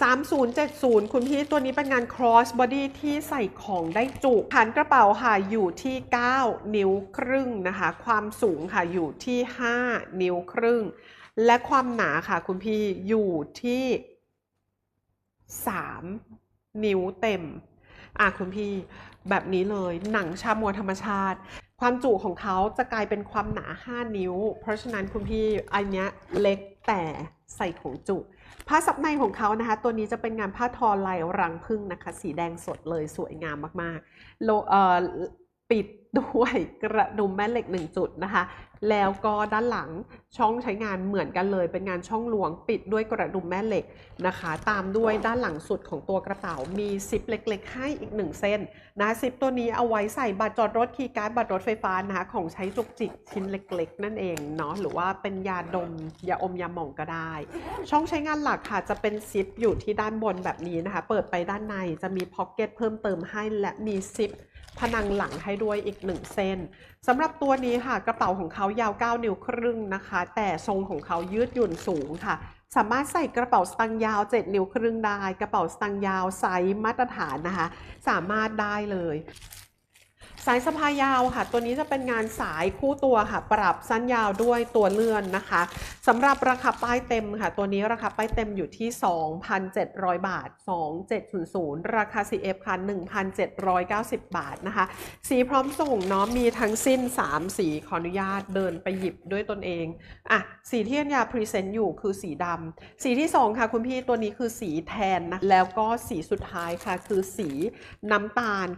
3070 คุณพี่ตัวนี้เป็นงาน cross body ที่ใส่ของได้จุฐานกระเป๋าค่ะอยู่ที่ 9 นิ้วครึ่งนะคะ ความสูงค่ะอยู่ที่ 5 นิ้วครึ่ง และความหนาค่ะคุณพี่อยู่ที่ 3 นิ้วเต็ม อะคุณพี่แบบนี้เลยหนังชามัวธรรมชาติ ความจุของเขาจะกลายเป็นความหนา 5 นิ้ว เพราะฉะนั้นคุณพี่อันเนี้ยเล็ก แต่ใส่ของจุ ผ้าซับในของเขานะคะ ตัวนี้จะเป็นงานผ้าทอลายรังผึ้งนะคะ สีแดงสดเลยสวยงามมากๆโลปิดด้วยกระดุมแม่เหล็กหนึ่งจุดนะคะ แล้วก็ด้านหลังช่องใช้งานเหมือนกันเลย เป็นงานช่องลวงปิดด้วยกระดุมแม่เหล็กนะคะ ตามด้วยด้านหลังสุดของตัวกระเป๋ามีซิปเล็ก ๆ ให้อีกหนึ่งเส้นนะซิปตัวนี้เอาไว้ใส่บัตรจอดรถคีย์การ์ดบัตรรถไฟฟ้านะคะของใช้จุกจิกชิ้นเล็ก ๆ นั่นเองเนาะหรือว่าเป็นยาดมยาอมยาหม่องก็ได้ ช่องใช้งานหลักค่ะจะเป็นซิปอยู่ที่ด้านบนแบบนี้นะคะ เปิดไปด้านในจะมีพ็อกเก็ตเพิ่มเติมให้และมีซิปผนังหลังให้ด้วยอีกหนึ่งเส้นสำหรับตัวนี้ค่ะกระเป๋าของเขายาว 9 นิ้วครึ่งนะคะ แต่ทรงของเขายืดหยุ่นสูงค่ะ สามารถใส่กระเป๋าสตางค์ยาว 7 นิ้วครึ่งได้ กระเป๋าสตางค์ยาวไซส์มาตรฐานนะคะ สามารถได้เลย สายสะพายยาวค่ะ ตัวนี้จะเป็นงานสายคู่ตัวค่ะ ปรับสั้นยาวด้วยตัวเลื่อนนะคะสำหรับราคาป้ายเต็มค่ะ ตัวนี้ราคาป้ายเต็มอยู่ที่ 2,700 บาท 2700 ราคา CF ค่ะ 1,790 บาทนะคะ สีพร้อมส่งเนาะมีทั้งสิ้น 3 สีขออนุญาตเดินไปหยิบด้วยตนเองอะสีที่อัญญาพรีเซนต์อยู่คือสีดำสีที่ 2 ค่ะ คุณพี่ตัวนี้คือสีแทนนะแล้วก็สีสุดท้ายค่ะ คือสีน้ำตาล